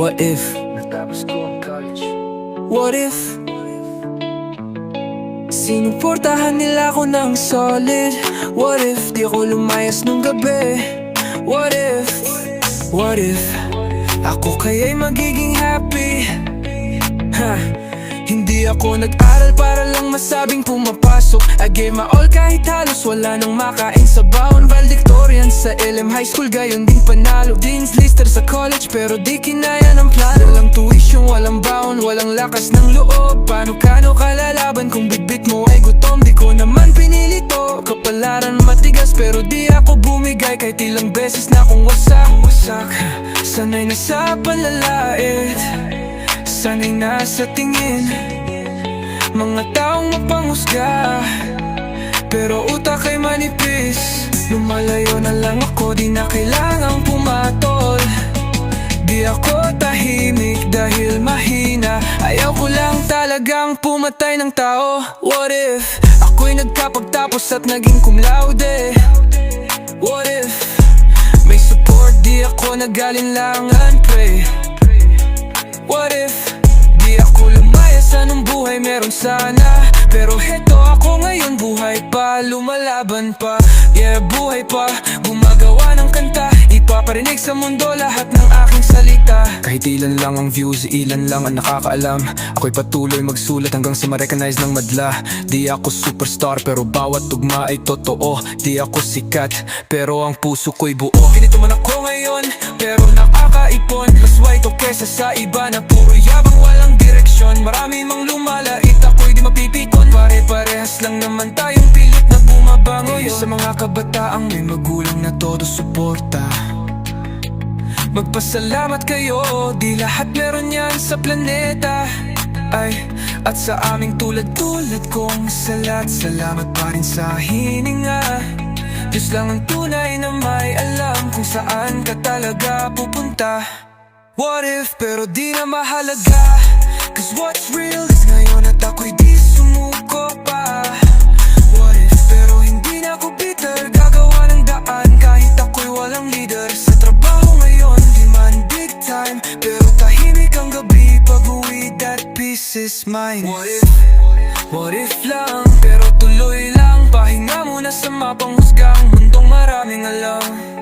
What if? Ko What if? Sinuportahan nila ako ng solid What if di ako lumayas nung gabi? What if? What if? Ako kaya'y magiging happy? Ha? Hindi ako nag-aral para lang masabing pumapasok. I gave my all kahit halos wala nang makain sa bawon Valedictorian sa LM High School. Gayon din panalo Dean's Lister sa college Pero di kinaya ng plano. Walang tuition, walang baon, walang lakas ng loob. Paano kano kalalaban kung bitbit mo ay gutom? Di ko naman pinili to. Kapalaran matigas pero di ako bumigay Kahit ilang beses na akong wasak. Wasak, sanay na sa palalait Sanay na sa tingin Mga taong mapanghusga Pero utak ay manipis. Lumalayo na lang ako Di na kailangang pumatol. Di ako tahimik dahil mahina. Ayaw ko lang talagang pumatay ng tao. What if ako'y nagkapagtapos at naging cum laude? What if may support di ako nagalinlangan pre What if Di ako buhay meron sana. Pero heto ako ngayon buhay pa Lumalaban pa. Yeah buhay pa Gumagawa ng kanta. Ipaparinig sa mundo lahat ng aking salita. Kahit ilan lang ang views Ilan lang ang nakakaalam. Ako'y patuloy magsulat hanggang sa ma-recognize ng madla. Di ako superstar pero bawat tugma ay totoo. Di ako sikat pero ang puso ko'y buo. Ganito man ako ngayon pero nakakaipon. Mas white o kesa sa iba na kabataang may magulang na todo suporta. Magpasalamat kayo, di lahat meron yan sa planeta. Ay, at sa aming tulad-tulad kong salat Salamat pa rin sa hininga. Diyos lang ang tunay na may alam Kung saan ka talaga pupunta. What if, pero di na mahalaga? Cause what's real is ngayon at ako'y di is mine. What if, what if lang? Pero tuloy lang Pahinga muna sa mapang husgang Mundong maraming alam.